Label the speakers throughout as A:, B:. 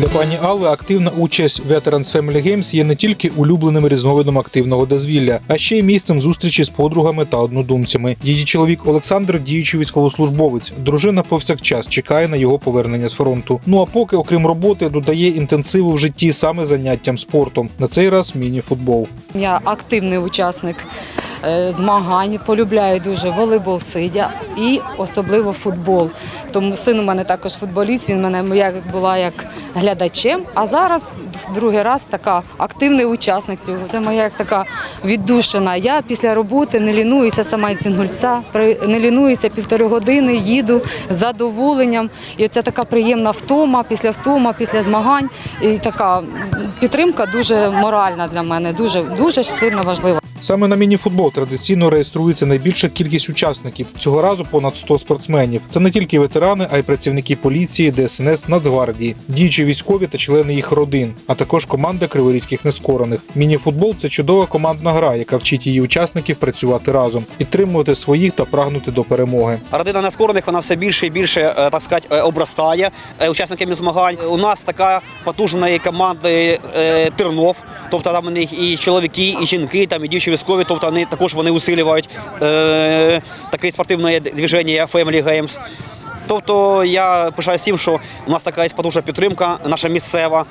A: Для пані Алли активна участь в Veterans Family Games є не тільки улюбленим різновидом активного дозвілля, а ще й місцем зустрічі з подругами та однодумцями. Її чоловік Олександр діючий військовослужбовець. Дружина повсякчас чекає на його повернення з фронту. Ну а поки, окрім роботи, додає інтенсиву в житті саме заняттям спортом. На цей раз міні-футбол.
B: Я активний учасник змагань, полюбляю дуже волейбол сидя і особливо футбол. Тому син у мене також футболіст, він мене я була як глядачем, а зараз другий раз така активний учасник цього. Це моя як така віддушина. Я після роботи не лінуюся сама із Інгульця, не лінуюся півтори години, їду з задоволенням. І це така приємна втома, після втома, після змагань. І така підтримка дуже моральна для мене, дуже дуже сильно важлива.
A: Саме на міні-футбол традиційно реєструється найбільша кількість учасників. Цього разу понад 100 спортсменів. Це не тільки ветерани, а й працівники поліції, ДСНС, Нацгвардії, діючі військові та члени їх родин, а також команда криворізьких нескорених. Міні-футбол це чудова командна гра, яка вчить її учасників працювати разом, підтримувати своїх та прагнути до перемоги.
C: Родина нескорених вона все більше і більше, е, так сказати, е, обростає е, учасниками змагань. У нас така потужна команда Тернов, тобто там у них і чоловіки, і жінки, там і дівчі військові, тобто вони також вони усилюють е, таке спортивне движення Family Games. Тобто я пишаюсь тим, що у нас така є потужна підтримка, наша місцева.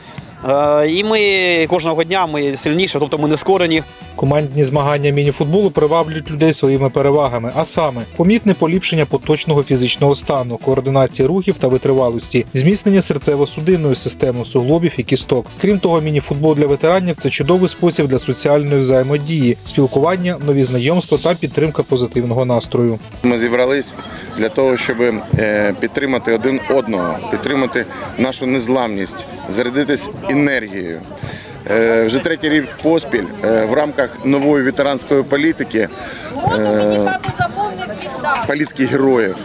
C: Е, І ми кожного дня ми сильніші, тобто ми не скорені.
A: Командні змагання міні-футболу приваблюють людей своїми перевагами, а саме помітне поліпшення поточного фізичного стану, координації рухів та витривалості, зміцнення серцево-судинної системи суглобів і кісток. Крім того, міні-футбол для ветеранів це чудовий спосіб для соціальної взаємодії, спілкування, нові знайомства та підтримка позитивного настрою.
D: Ми зібрались для того, щоб е, підтримати один одного, підтримати нашу незламність, зарядитись енергією. Е, Вже третій рік поспіль е, в рамках нової ветеранської політики, е, політики героїв.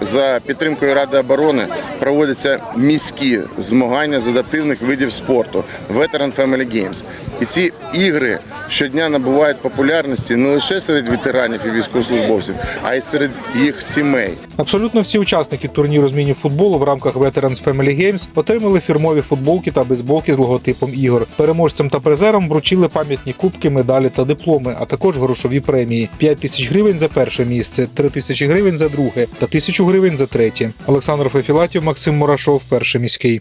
D: За підтримкою Ради оборони проводяться міські змагання з адаптивних видів спорту Veteran Family Games. І ці ігри щодня набувають популярності не лише серед ветеранів і військовослужбовців, а й серед їх сімей.
A: Абсолютно всі учасники турніру з міні-футболу в рамках Veterans Family Games отримали фірмові футболки та бейсболки з логотипом ігор. Переможцям та призерам вручили пам'ятні кубки, медалі та дипломи, а також грошові премії: 5 тисяч гривень за перше місце, 3 тисячі гривень за друге та тисячу гривень за третє. Олександр Фефілатів, Максим Мурашов, перший міський.